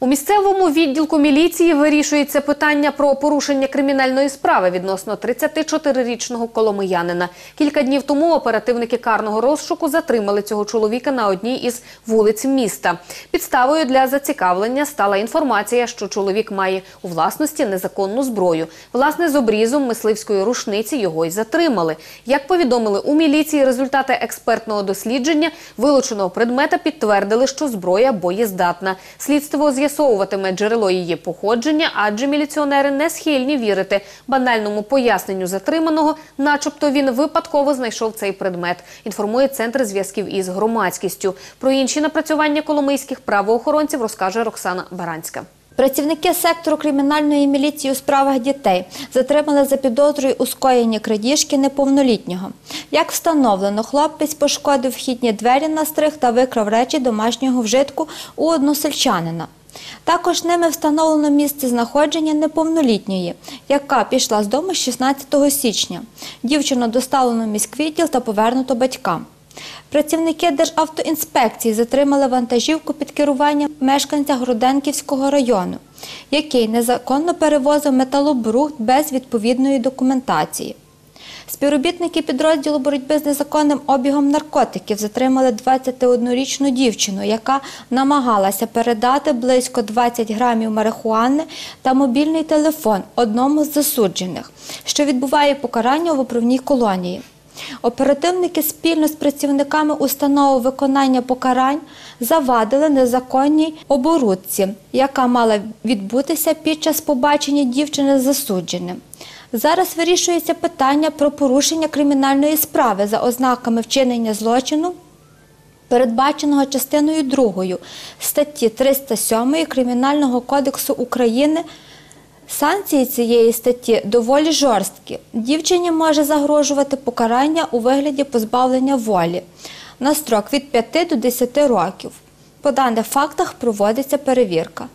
У місцевому відділку міліції вирішується питання про порушення кримінальної справи відносно 34-річного коломиянина. Кілька днів тому оперативники карного розшуку затримали цього чоловіка на одній із вулиць міста. Підставою для зацікавлення стала інформація, що чоловік має у власності незаконну зброю. Власне, з обрізом мисливської рушниці його й затримали. Як повідомили у міліції, результати експертного дослідження вилученого предмета підтвердили, що зброя боєздатна. Слідство з'ясовуватиме джерело її походження, адже міліціонери не схильні вірити банальному поясненню затриманого, начебто він випадково знайшов цей предмет. Інформує центр зв'язків із громадськістю. Про інші напрацювання коломийських правоохоронців розкаже Роксана Баранська. Працівники сектору кримінальної міліції у справах дітей затримали за підозрою у скоєнні крадіжки неповнолітнього. Як встановлено, хлопець пошкодив вхідні двері на стрих та викрав речі домашнього вжитку у односельчанина. Також ними встановлено місце знаходження неповнолітньої, яка пішла з дому 16 січня. Дівчину доставлено в міськвідділ та повернуто батькам. Працівники Державтоінспекції затримали вантажівку під керуванням мешканця Гроденківського району, який незаконно перевозив металобрухт без відповідної документації. Співробітники підрозділу боротьби з незаконним обігом наркотиків затримали 21-річну дівчину, яка намагалася передати близько 20 грамів марихуани та мобільний телефон одному з засуджених, що відбуває покарання у виправній колонії. Оперативники спільно з працівниками установи виконання покарань завадили незаконній оборудці, яка мала відбутися під час побачення дівчини засудженим. Зараз вирішується питання про порушення кримінальної справи за ознаками вчинення злочину, передбаченого частиною 2 статті 307 Кримінального кодексу України. Санкції цієї статті доволі жорсткі. Дівчині може загрожувати покарання у вигляді позбавлення волі на строк від 5 до 10 років. По даних фактах проводиться перевірка.